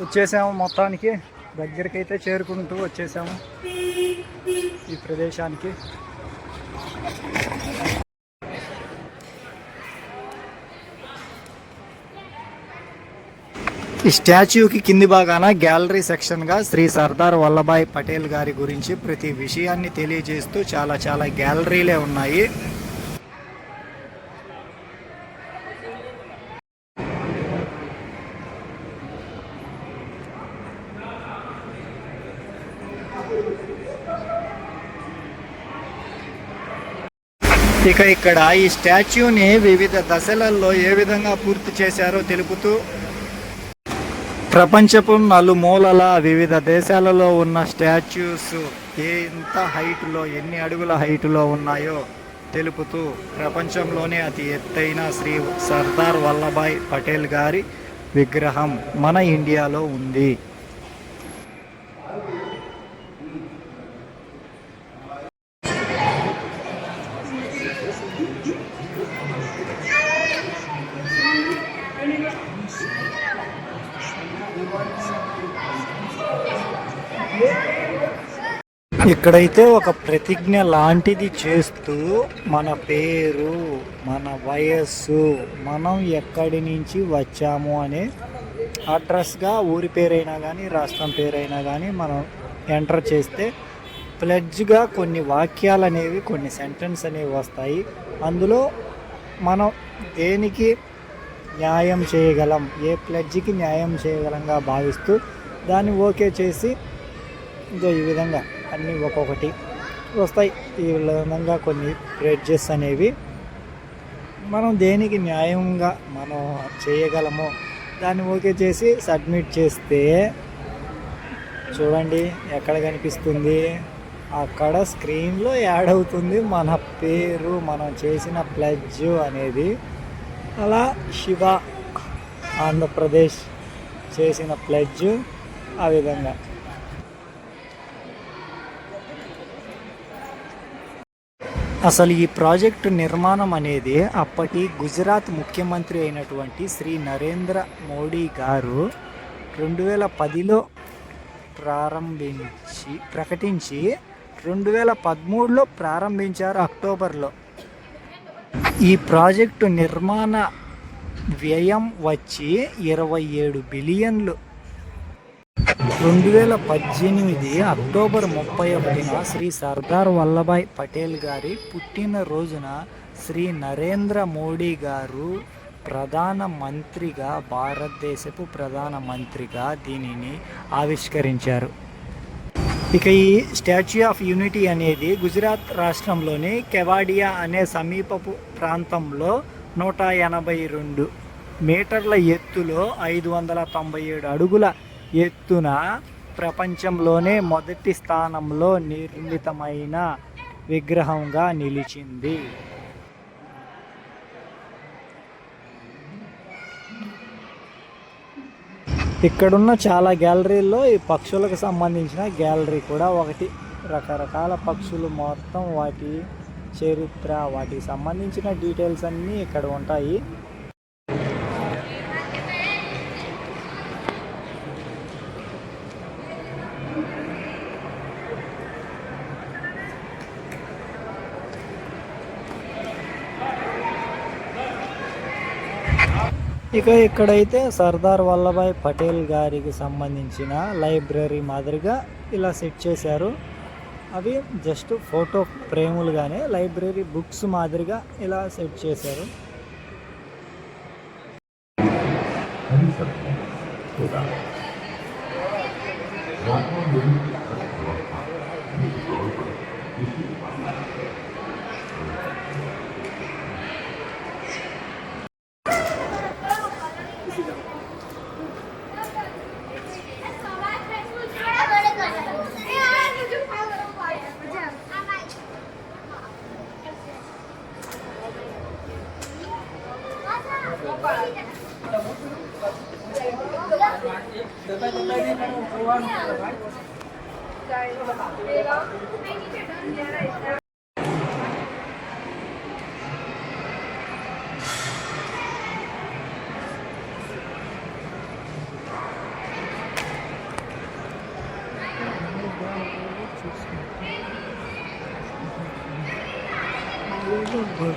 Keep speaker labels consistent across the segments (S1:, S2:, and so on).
S1: వచ్చేసాము మొత్తానికి. దగ్గరికైతే చేరుకుంటూ వచ్చేసాము ఈ ప్రదేశానికి. ఈ స్టాచ్యూకి కింది భాగాన గ్యాలరీ సెక్షన్గా శ్రీ సర్దార్ వల్లభాయ్ పటేల్ గారి గురించి ప్రతి విషయాన్ని తెలియజేస్తూ చాలా చాలా గ్యాలరీలే ఉన్నాయి. ఇక ఇక్కడ ఈ స్టాచ్యూని వివిధ దశలలో ఏ విధంగా పూర్తి చేశారో తెలుపుతూ ప్రపంచపు నలుమూలల వివిధ దేశాలలో ఉన్న స్టాచ్యూస్ ఎంత హైట్లో ఎన్ని అడుగుల హైట్లో ఉన్నాయో తెలుపుతూ ప్రపంచంలోనే అతి ఎత్తైన శ్రీ సర్దార్ వల్లభాయ్ పటేల్ గారి విగ్రహం మన ఇండియాలో ఉంది. ఇక్కడైతే ఒక ప్రతిజ్ఞ లాంటిది చేస్తూ మన పేరు మన వయస్సు మనం ఎక్కడి నుంచి వచ్చాము అనే అడ్రస్గా ఊరి పేరైనా కానీ రాష్ట్రం పేరైనా కానీ మనం ఎంటర్ చేస్తే ప్లెడ్జ్గా కొన్ని వాక్యాలు అనేవి కొన్ని సెంటెన్స్ అనేవి వస్తాయి. అందులో మనం దేనికి న్యాయం చేయగలం ఏ ప్లెడ్జ్కి న్యాయం చేయగలంగా భావిస్తూ దాన్ని ఓకే చేసి ఇంకా ఈ విధంగా. అన్నీ ఒక్కొక్కటి వస్తాయి. ఈ విధంగా కొన్ని ప్రెడ్జెస్ అనేవి మనం దేనికి న్యాయంగా మనం చేయగలమో దాన్ని ఓకే చేసి సబ్మిట్ చేస్తే చూడండి ఎక్కడ కనిపిస్తుంది? అక్కడ స్క్రీన్లో యాడ్ అవుతుంది మన పేరు మనం చేసిన ప్లెడ్జ్ అనేది. అలా శివ ఆంధ్రప్రదేశ్ చేసిన ప్లెడ్జ్ ఆ విధంగా. అసలు ఈ ప్రాజెక్టు నిర్మాణం అనేది అప్పటి గుజరాత్ ముఖ్యమంత్రి అయినటువంటి శ్రీ నరేంద్ర మోడీ గారు రెండు వేల పదిలో ప్రారంభించి ప్రకటించి రెండు వేల పదమూడులో ప్రారంభించారు అక్టోబర్లో. ఈ ప్రాజెక్టు నిర్మాణ వ్యయం వచ్చి ఇరవై ఏడు బిలియన్లు. రెండు వేల పద్దెనిమిది అక్టోబర్ ముప్పై ఒకటిన శ్రీ సర్దార్ వల్లభాయ్ పటేల్ గారి పుట్టినరోజున శ్రీ నరేంద్ర మోడీ గారు ప్రధాన మంత్రిగా భారతదేశపు ప్రధాన మంత్రిగా దీనిని ఆవిష్కరించారు. ఇక ఈ స్టాచ్యూ ఆఫ్ యూనిటీ అనేది గుజరాత్ రాష్ట్రంలోని కెవాడియా అనే సమీపపు ప్రాంతంలో నూట ఎనభై రెండు మీటర్ల ఎత్తులో ఐదు వందల తొంభై ఏడు అడుగుల ఎత్తున ప్రపంచంలోనే మొదటి స్థానంలో నిర్మితమైన విగ్రహంగా నిలిచింది. ఇక్కడున్న చాలా గ్యాలరీల్లో ఈ పక్షులకు సంబంధించిన గ్యాలరీ కూడా ఒకటి. రకరకాల పక్షులు మొత్తం వాటి చరిత్ర వాటికి సంబంధించిన డీటెయిల్స్ అన్నీ ఇక్కడ ఉంటాయి. ఇక ఇక్కడైతే సర్దార్ వల్లభాయ్ పటేల్ గారికి సంబంధించిన లైబ్రరీ మాదిరిగా ఇలా సెట్ చేశారు. అవి జస్ట్ ఫోటో ఫ్రేములుగానే లైబ్రరీ బుక్స్ మాదిరిగా ఇలా సెట్ చేశారు.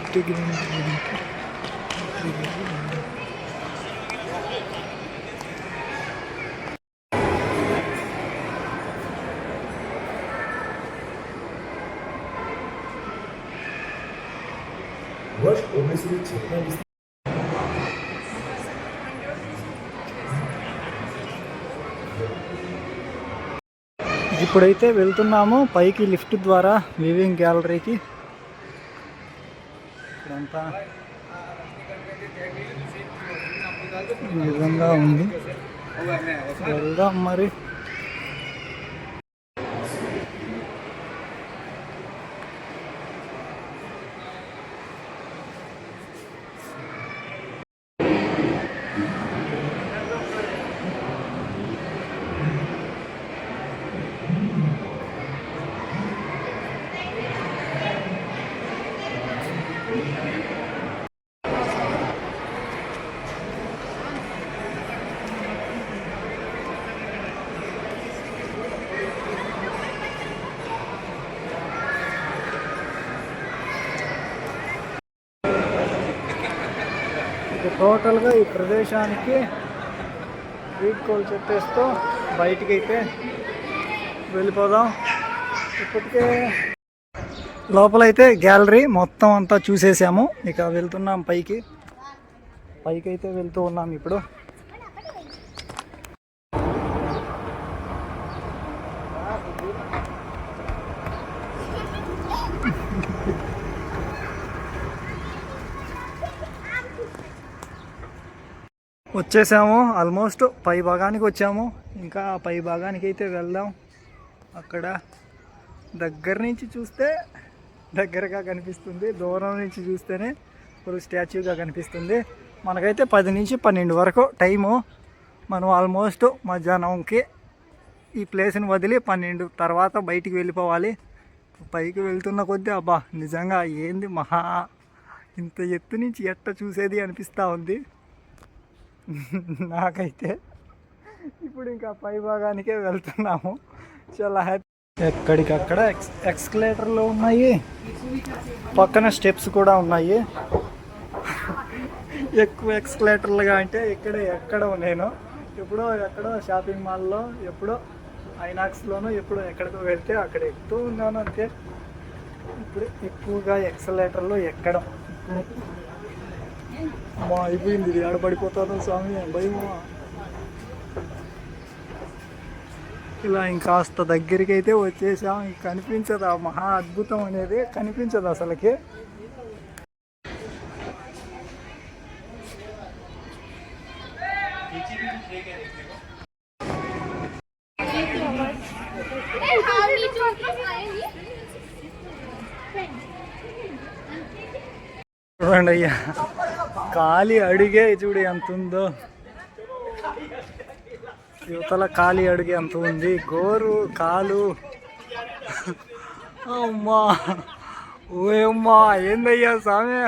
S1: பத்து
S2: கிலோமீட்டர் વર્ષ ઓગણીસો છેતાલીસ
S1: ఇప్పుడైతే వెళ్తున్నాము పైకి లిఫ్ట్ ద్వారా వివింగ్ గ్యాలరీకి ఈ విధంగా ఉంది. వెళ్దాం మరి ఇక టోటల్గా ఈ ప్రదేశానికి వీడ్కోలు చెప్పేస్తూ బయటికి అయితే వెళ్ళిపోదాం. ఇప్పటికే లోపలైతే గ్యాలరీ మొత్తం అంతా చూసేసాము. ఇక వెళ్తున్నాం పైకి. పైకి అయితే వెళ్తూ ఉన్నాం ఇప్పుడు. వచ్చేసాము. ఆల్మోస్ట్ పై భాగానికి వచ్చాము. ఇంకా ఆ పై భాగానికి అయితే వెళ్దాం. అక్కడ దగ్గర నుంచి చూస్తే దగ్గరగా కనిపిస్తుంది. దూరం నుంచి చూస్తేనే ఫుల్ స్టాచ్యూగా కనిపిస్తుంది. మనకైతే పది నుంచి పన్నెండు వరకు టైము మనం ఆల్మోస్ట్ మధ్యాహ్నంకి ఈ ప్లేస్ని వదిలి పన్నెండు తర్వాత బయటికి వెళ్ళిపోవాలి. పైకి వెళ్తున్న కొద్దీ అబ్బా నిజంగా ఏంది మహా? ఇంత ఎత్తు నుంచి ఎట్ట చూసేది అనిపిస్తూ ఉంది. నాకైతే ఇప్పుడు ఇంకా పై భాగానికే వెళ్తున్నాము. చాలా హ్యాపీ ఎక్కడికక్కడ ఎక్స్ ఎక్స్కలేటర్లు ఉన్నాయి. పక్కన స్టెప్స్ కూడా ఉన్నాయి. ఎక్కువ ఎక్స్కలేటర్లుగా అంటే ఇక్కడ ఎక్కడ నేను. ఎప్పుడో ఎక్కడో షాపింగ్ మాల్లో ఎప్పుడో ఐనాక్స్లోనో ఎప్పుడో ఎక్కడికో వెళ్తే అక్కడ ఎక్కుతూ ఉన్నాను అంతే. ఇప్పుడు ఎక్కువగా ఎక్సలేటర్లు ఎక్కడం. అమ్మా అయిపోయింది ఇది ఆడపడిపోతాను స్వామి భయమా ఇలా ఇంకాస్త దగ్గరికి అయితే వచ్చేసాం. ఇంక కనిపించదు? ఆ మహా అద్భుతం అనేది కనిపించదు అసలుకి? చూడండి అయ్యా. ఖాళీ అడిగే చూడు ఎంత ఉందో యువతల ఖాళీ అడిగే ఎంత ఉంది గోరు కాలు అమ్మా ఓయమ్మా ఏందయ్యా స్వామి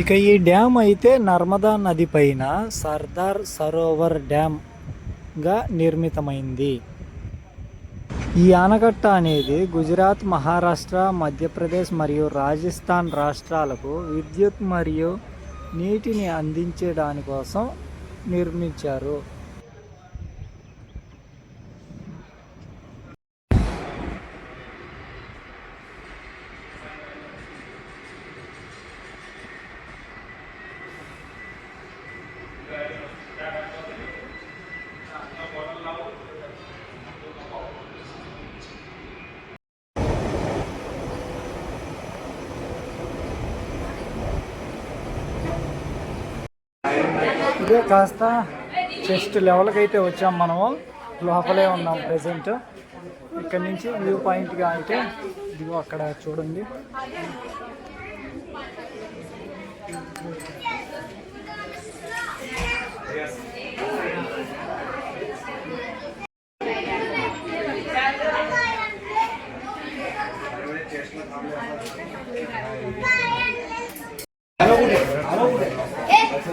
S1: ఇక ఈ డ్యామ్ అయితే నర్మదా నది పైన సర్దార్ సరోవర్ డ్యామ్గా నిర్మితమైంది. ఈ ఆనకట్ట అనేది గుజరాత్ మహారాష్ట్ర మధ్యప్రదేశ్ మరియు రాజస్థాన్ రాష్ట్రాలకు విద్యుత్ మరియు నీటిని అందించడానికోసం నిర్మించారు. ఇదే కాస్త చెస్ట్ లెవెల్కి అయితే వచ్చాం మనము. లోపలే ఉన్నాం ప్రెసెంట్ ఇక్కడ నుంచి వ్యూ పాయింట్గా అయితే ఇదిగో అక్కడ చూడండి.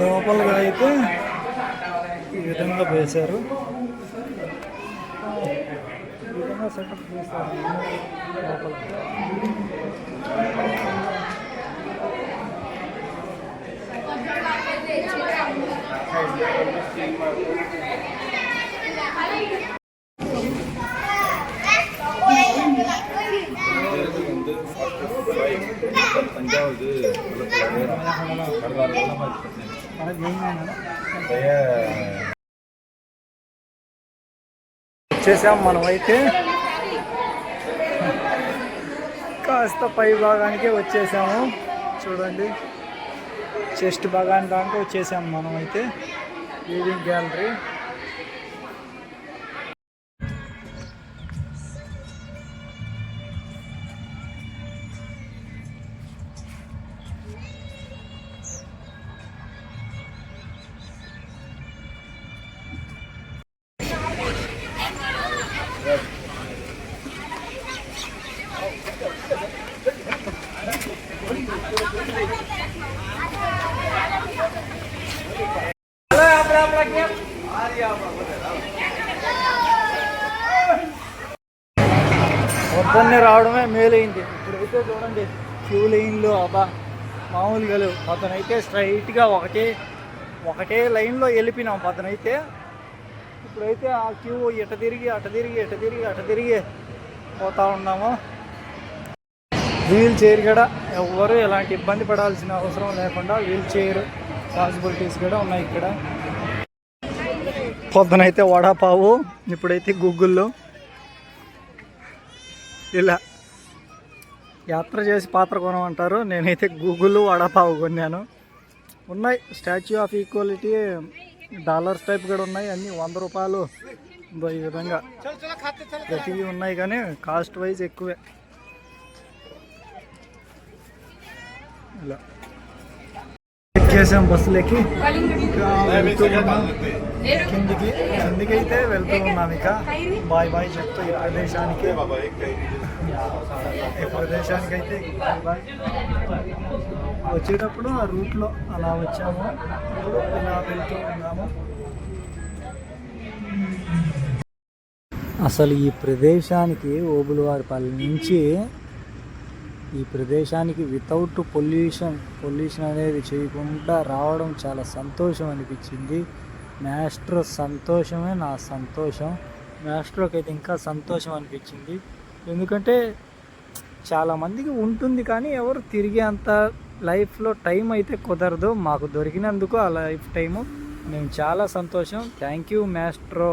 S1: లోపలగా అయితే ఈ విధంగా వేశారు ఈ విధంగా సెటప్ చేస్తారు లోపల మనకి ఏం కావాలన్నా? వచ్చేసాం మనమైతే. కాస్త పై భాగానికి వచ్చేసాము. చూడండి. చెస్ట్ భాగానికి దాంట్లో వచ్చేసాము మనమైతే. రీడింగ్ గ్యాలరీ కొన్ని రావడమే మేలైంది. ఇప్పుడైతే చూడండి క్యూ లైన్లో అబ్బా మామూలుగా లేవు. అతనైతే స్ట్రైట్గా ఒకటే ఒకటే లైన్లో వెళ్ళిపోయినాం. అతనైతే ఇప్పుడైతే ఆ క్యూ ఇట తిరిగి అట తిరిగి ఇట తిరిగి అట తిరిగి పోతా ఉన్నాము. వీల్ చైర్ కూడా ఎవ్వరు ఎలాంటి ఇబ్బంది పడాల్సిన అవసరం లేకుండా వీల్ చైర్ పాసిబిలిటీస్ కూడా ఉన్నాయి ఇక్కడ. పొద్దునైతే వడాపావు ఇప్పుడైతే గూగుల్లో ఇలా. యాత్ర చేసి పాత్ర కొనమంటారు. నేనైతే గూగుల్ వడాపావు కొన్నాను. ఉన్నాయి. Statue of equality dollars type కూడా ఉన్నాయి. అన్నీ వంద రూపాయలు. ఈ విధంగా ప్రతివి ఉన్నాయి కానీ కాస్ట్ వైజ్ ఎక్కువే. ఇలా. ఎక్కేసాం బస్సులకి ఇంకా కిందికి కిందికి అయితే వెళ్తూ ఉన్నాం ఇక. బాయ్ బాయ్ చెప్తూ ఈ ప్రదేశానికి. ఈ ప్రదేశానికి అయితే బాయ్ బాయ్. వచ్చేటప్పుడు ఆ రూట్లో అలా వచ్చాము. ఇలా వెళ్తూ ఉన్నాము. అసలు ఈ ప్రదేశానికి ఓబులవారిపల్లి నుంచి ఈ ప్రదేశానికి వితౌట్ పొల్యూషన్ పొల్యూషన్ అనేది చేయకుండా రావడం చాలా సంతోషం అనిపించింది. మాస్టర్ సంతోషమే నా సంతోషం. మాస్టర్కి అయితే ఇంకా సంతోషం అనిపించింది. ఎందుకంటే చాలామందికి ఉంటుంది కానీ ఎవరు తిరిగే అంత లైఫ్లో టైం అయితే కుదరదు. మాకు దొరికినందుకు ఆ లైఫ్ టైము మేము చాలా సంతోషం. Thank you Maestro